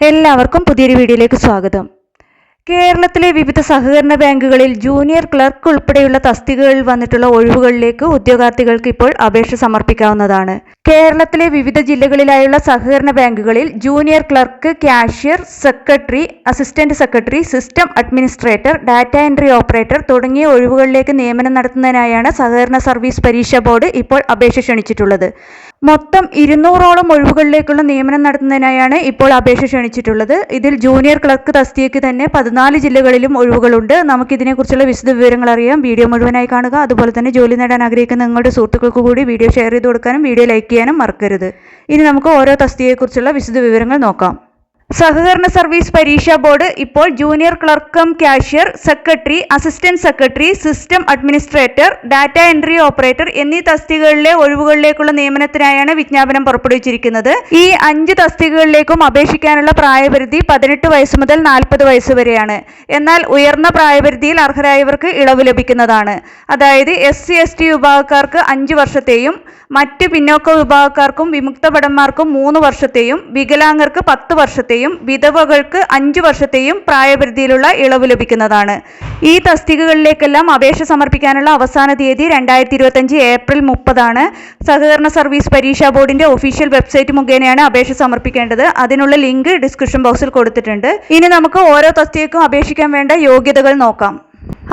എല്ലാവർക്കും പുതിയൊരു വീഡിയോയിലേക്ക് സ്വാഗതം. കേരളത്തിലെ വിവിധ സഹകരണ ബാങ്കുകളിൽ ജൂനിയർ ക്ലർക്ക് ഉൾപ്പെടെയുള്ള തസ്തികകളിൽ വന്നിട്ടുള്ള ഒഴിവുകളിലേക്ക് ഉദ്യോഗാർത്ഥികൾക്ക് ഇപ്പോൾ അപേക്ഷ സമർപ്പിക്കാവുന്നതാണ്. കേരളത്തിലെ വിവിധ ജില്ലകളിലായുള്ള സഹകരണ ബാങ്കുകളിൽ junior clerk cashier secretary assistant secretary system administrator data entry operator തുടങ്ങിയ ഒഴിവുകളിലേക്ക് നിയമനം നടത്തുന്നതിനായാണ് സഹകരണ സർവീസ് പരീക്ഷാ ബോർഡ് ഇപ്പോൾ അപേക്ഷ ക്ഷണിച്ചിട്ടുള്ളത്. മൊത്തം ഇരുന്നൂറോളം ഒഴിവുകളിലേക്കുള്ള നിയമനം നടത്തുന്നതിനായാണ് ഇപ്പോൾ അപേക്ഷ ക്ഷണിച്ചിട്ടുള്ളത്. ഇതിൽ ജൂനിയർ ക്ലർക്ക് തസ്തികയ്ക്ക് തന്നെ പതിനാല് ജില്ലകളിലും ഒഴിവുകളുണ്ട്. നമുക്കിതിനെക്കുറിച്ചുള്ള വിശദ വിവരങ്ങൾ അറിയാം. വീഡിയോ മുഴുവനായി കാണുക. അതുപോലെ തന്നെ ജോലി നേടാൻ ആഗ്രഹിക്കുന്ന നിങ്ങളുടെ സുഹൃത്തുക്കൾക്ക് കൂടി വീഡിയോ ഷെയർ ചെയ്ത് കൊടുക്കാനും വീഡിയോ ലൈക്ക് ചെയ്യാനും മറക്കരുത്. ഇനി നമുക്ക് ഓരോ തസ്തികയെക്കുറിച്ചുള്ള വിശദ വിവരങ്ങൾ നോക്കാം. സഹകരണ സർവീസ് പരീക്ഷാ ബോർഡ് ഇപ്പോൾ junior ക്ലർക്കും cashier secretary assistant secretary system administrator data entry operator എന്നീ തസ്തികകളിലെ ഒഴിവുകളിലേക്കുള്ള നിയമനത്തിനായാണ് വിജ്ഞാപനം പുറപ്പെടുവിച്ചിരിക്കുന്നത്. ഈ അഞ്ച് തസ്തികകളിലേക്കും അപേക്ഷിക്കാനുള്ള പ്രായപരിധി പതിനെട്ട് വയസ്സ് മുതൽ നാൽപ്പത് വയസ്സ് വരെയാണ്. എന്നാൽ ഉയർന്ന പ്രായപരിധിയിൽ അർഹരായവർക്ക് ഇളവ് ലഭിക്കുന്നതാണ്. അതായത് എസ് സി എസ് ടി വിഭാഗക്കാർക്ക് അഞ്ച് വർഷത്തെയും മറ്റ് പിന്നോക്ക വിഭാഗക്കാർക്കും വിമുക്ത ഭടന്മാർക്കും മൂന്ന് വർഷത്തെയും വികലാംഗർക്ക് പത്ത് വർഷത്തെയും വിധവകൾക്ക് അഞ്ച് വർഷത്തെയും പ്രായപരിധിയിലുള്ള ഇളവ് ലഭിക്കുന്നതാണ്. ഈ തസ്തികകളിലേക്കെല്ലാം അപേക്ഷ സമർപ്പിക്കാനുള്ള അവസാന തീയതി രണ്ടായിരത്തി ഇരുപത്തഞ്ച് ഏപ്രിൽ മുപ്പതാണ്. സഹകരണ സർവീസ് പരീക്ഷാ ബോർഡിന്റെ ഒഫീഷ്യൽ വെബ്സൈറ്റ് മുഖേനയാണ് അപേക്ഷ സമർപ്പിക്കേണ്ടത്. അതിനുള്ള ലിങ്ക് ഡിസ്ക്രിപ്ഷൻ ബോക്സിൽ കൊടുത്തിട്ടുണ്ട്. ഇനി നമുക്ക് ഓരോ തസ്തികക്കും അപേക്ഷിക്കാൻ വേണ്ട യോഗ്യതകൾ നോക്കാം.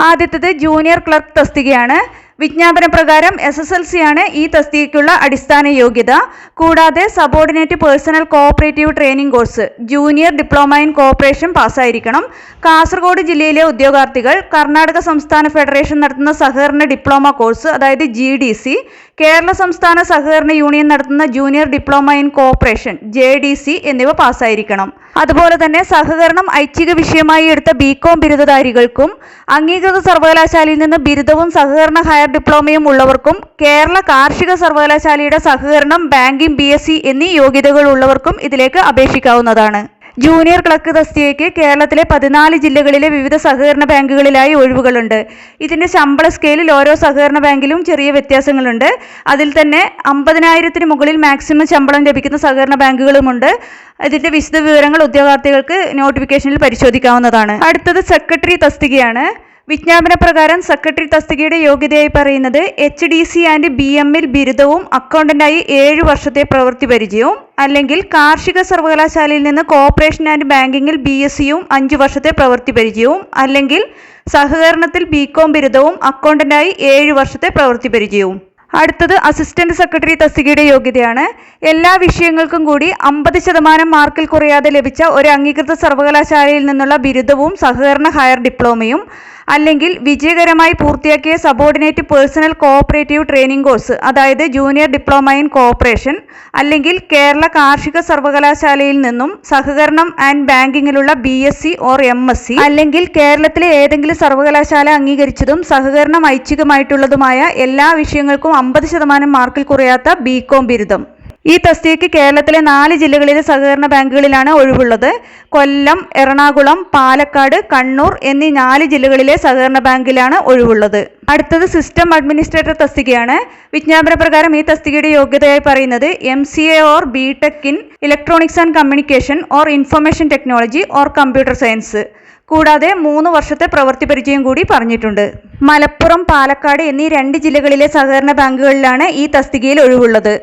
ആദ്യത്തേത് ജൂനിയർ ക്ലർക്ക് തസ്തികയാണ്. വിജ്ഞാപന പ്രകാരം എസ് എസ് എൽ സി ആണ് ഈ തസ്തികയ്ക്കുള്ള അടിസ്ഥാന യോഗ്യത. കൂടാതെ subordinate personnel cooperative training course junior diploma in cooperation പാസ്സായിരിക്കണം. Kasaragod ജില്ലയിലെ ഉദ്യോഗാർത്ഥികൾ കർണാടക സംസ്ഥാന ഫെഡറേഷൻ നടത്തുന്ന സഹകരണ ഡിപ്ലോമ കോഴ്സ് അതായത് ജി ഡി സി കേരള സംസ്ഥാന സഹകരണ യൂണിയൻ നടത്തുന്ന junior diploma in cooperation J D C എന്നിവ പാസ്സായിരിക്കണം. അതുപോലെ തന്നെ സഹകരണം ഐച്ഛിക വിഷയമായി എടുത്ത ബികോം ബിരുദധാരികൾക്കും അംഗീകൃത സർവകലാശാലയിൽ നിന്ന് ബിരുദവും സഹകരണ ഹയർ ഡിപ്ലോമയും ഉള്ളവർക്കും കേരള കാർഷിക സർവകലാശാലയുടെ സഹകരണം ബാങ്കിംഗ് ബി എസ് സി എന്നീ യോഗ്യതകൾ ഉള്ളവർക്കും ഇതിലേക്ക് അപേക്ഷിക്കാവുന്നതാണ്. ജൂനിയർ ക്ലർക്ക് തസ്തികയ്ക്ക് കേരളത്തിലെ പതിനാല് ജില്ലകളിലെ വിവിധ സഹകരണ ബാങ്കുകളിലായി ഒഴിവുകളുണ്ട്. ഇതിന്റെ ശമ്പള സ്കെയിലിൽ ഓരോ സഹകരണ ബാങ്കിലും ചെറിയ വ്യത്യാസങ്ങളുണ്ട്. അതിൽ തന്നെ അമ്പതിനായിരത്തിന് മുകളിൽ മാക്സിമം ശമ്പളം ലഭിക്കുന്ന സഹകരണ ബാങ്കുകളുമുണ്ട്. ഇതിന്റെ വിശദ വിവരങ്ങൾ ഉദ്യോഗാർത്ഥികൾക്ക് നോട്ടിഫിക്കേഷനിൽ പരിശോധിക്കാവുന്നതാണ്. അടുത്തത് സെക്രട്ടറി തസ്തികയാണ്. വിജ്ഞാപന പ്രകാരം സെക്രട്ടറി തസ്തികയുടെ യോഗ്യതയായി പറയുന്നത് H D C and B എമ്മിൽ ബിരുദവും അക്കൗണ്ടന്റായി ഏഴ് വർഷത്തെ പ്രവൃത്തി പരിചയവും അല്ലെങ്കിൽ കാർഷിക സർവകലാശാലയിൽ നിന്ന് കോഓപ്പറേഷൻ ആൻഡ് ബാങ്കിങ്ങിൽ ബി എസ് സിയും അഞ്ച് വർഷത്തെ പ്രവൃത്തി പരിചയവും അല്ലെങ്കിൽ സഹകരണത്തിൽ ബികോം ബിരുദവും അക്കൗണ്ടന്റായി ഏഴ് വർഷത്തെ പ്രവൃത്തി പരിചയവും. അടുത്തത് അസിസ്റ്റന്റ് സെക്രട്ടറി തസ്തികയുടെ യോഗ്യതയാണ്. എല്ലാ വിഷയങ്ങൾക്കും കൂടി അമ്പത് ശതമാനം മാർക്കിൽ കുറയാതെ ലഭിച്ച ഒരു അംഗീകൃത സർവകലാശാലയിൽ നിന്നുള്ള ബിരുദവും സഹകരണ ഹയർ ഡിപ്ലോമയും അല്ലെങ്കിൽ വിജയകരമായി പൂർത്തിയാക്കിയ subordinate personnel cooperative training course അതായത് ജൂനിയർ ഡിപ്ലോമ ഇൻ കോഓപ്പറേഷൻ അല്ലെങ്കിൽ കേരള കാർഷിക സർവകലാശാലയിൽ നിന്നും സഹകരണം and ബാങ്കിങ്ങിലുള്ള B S C or M S C അല്ലെങ്കിൽ കേരളത്തിലെ ഏതെങ്കിലും സർവകലാശാല അംഗീകരിച്ചതും സഹകരണം ഐച്ഛികമായിട്ടുള്ളതുമായ എല്ലാ വിഷയങ്ങൾക്കും അമ്പത് ശതമാനം മാർക്കിൽ കുറയാത്ത ബികോം ബിരുദം. ഈ തസ്തികയ്ക്ക് കേരളത്തിലെ നാല് ജില്ലകളിലെ സഹകരണ ബാങ്കുകളിലാണ് ഒഴിവുള്ളത്. കൊല്ലം എറണാകുളം പാലക്കാട് കണ്ണൂർ എന്നീ നാല് ജില്ലകളിലെ സഹകരണ ബാങ്കിലാണ് ഒഴിവുള്ളത്. അടുത്തത് സിസ്റ്റം അഡ്മിനിസ്ട്രേറ്റർ തസ്തികയാണ്. വിജ്ഞാപന പ്രകാരം ഈ തസ്തികയുടെ യോഗ്യതയായി പറയുന്നത് M C A or B tech in electronics and communication or information technology or computer science. കൂടാതെ മൂന്ന് വർഷത്തെ പ്രവൃത്തി പരിചയം കൂടി പറഞ്ഞിട്ടുണ്ട്. മലപ്പുറം പാലക്കാട് എന്നീ രണ്ട് ജില്ലകളിലെ സഹകരണ ബാങ്കുകളിലാണ് ഈ തസ്തികയിൽ ഒഴിവുള്ളത്.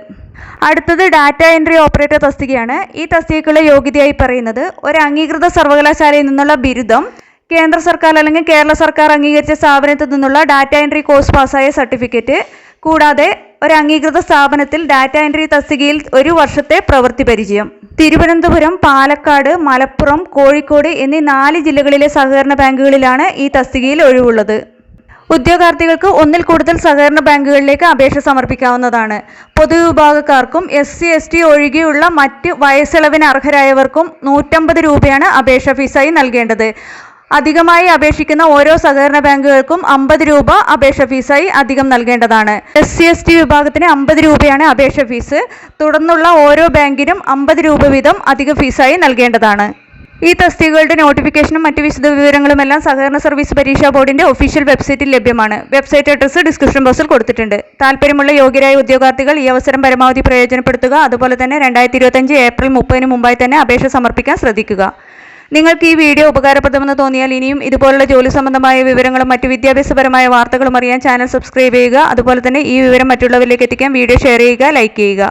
അടുത്തത് ഡാറ്റ എൻട്രി ഓപ്പറേറ്റർ തസ്തികയാണ്. ഈ തസ്തികയ്ക്കുള്ള യോഗ്യതയായി പറയുന്നത് ഒരു അംഗീകൃത സർവകലാശാലയിൽ നിന്നുള്ള ബിരുദം കേന്ദ്ര സർക്കാർ അല്ലെങ്കിൽ കേരള സർക്കാർ അംഗീകരിച്ച സ്ഥാപനത്തിൽ നിന്നുള്ള ഡാറ്റ എൻട്രി കോഴ്സ് പാസ്സായ സർട്ടിഫിക്കറ്റ് കൂടാതെ ഒരു അംഗീകൃത സ്ഥാപനത്തിൽ ഡാറ്റ എൻട്രി തസ്തികയിൽ ഒരു വർഷത്തെ പ്രവൃത്തി പരിചയം. തിരുവനന്തപുരം പാലക്കാട് മലപ്പുറം കോഴിക്കോട് എന്നീ നാല് ജില്ലകളിലെ സഹകരണ ബാങ്കുകളിലാണ് ഈ തസ്തികയിൽ ഒഴിവുള്ളത്. ഉദ്യോഗാർത്ഥികൾക്ക് ഒന്നിൽ കൂടുതൽ സഹകരണ ബാങ്കുകളിലേക്ക് അപേക്ഷ സമർപ്പിക്കാവുന്നതാണ്. പൊതുവിഭാഗക്കാർക്കും എസ് സി എസ് ടി ഒഴികെയുള്ള മറ്റ് വയസ്സിളവിന് അർഹരായവർക്കും നൂറ്റമ്പത് രൂപയാണ് അപേക്ഷ ഫീസായി നൽകേണ്ടത്. അധികമായി അപേക്ഷിക്കുന്ന ഓരോ സഹകരണ ബാങ്കുകൾക്കും അമ്പത് രൂപ അപേക്ഷ ഫീസായി അധികം നൽകേണ്ടതാണ്. എസ് സി എസ് ടി വിഭാഗത്തിന് അമ്പത് രൂപയാണ് അപേക്ഷ ഫീസ്. തുടർന്നുള്ള ഓരോ ബാങ്കിനും അമ്പത് രൂപ വീതം അധിക ഫീസായി നൽകേണ്ടതാണ്. ഈ തസ്തികകളുടെ നോട്ടിഫിക്കേഷനും മറ്റു വിശദ വിവരങ്ങളുമെല്ലാം സഹകരണ സർവീസ് പരീക്ഷാ ബോർഡിന്റെ ഒഫീഷ്യൽ വെബ്സൈറ്റിൽ ലഭ്യമാണ്. വെബ്സൈറ്റ് അഡ്രസ്സ് ഡിസ്ക്രിപ്ഷൻ ബോക്സിൽ കൊടുത്തിട്ടുണ്ട്. താല്പര്യമുള്ള യോഗ്യരായ ഉദ്യോഗാർത്ഥികൾ ഈ അവസരം പരമാവധി പ്രയോജനപ്പെടുത്തുക. അതുപോലെ തന്നെ രണ്ടായിരത്തി ഇരുപത്തഞ്ച് ഏപ്രിൽ മുപ്പതിന് മുമ്പായി തന്നെ അപേക്ഷ സമർപ്പിക്കാൻ ശ്രദ്ധിക്കുക. നിങ്ങൾക്ക് ഈ വീഡിയോ ഉപകാരപ്രദമെന്ന് തോന്നിയാൽ ഇനിയും ഇതുപോലുള്ള ജോലി സംബന്ധമായ വിവരങ്ങളും മറ്റ് വിദ്യാഭ്യാസപരമായ വാർത്തകളും അറിയാൻ ചാനൽ സബ്സ്ക്രൈബ് ചെയ്യുക. അതുപോലെ തന്നെ ഈ വിവരം മറ്റുള്ളവരിലേക്ക് എത്തിക്കാൻ വീഡിയോ ഷെയർ ചെയ്യുക ലൈക്ക് ചെയ്യുക.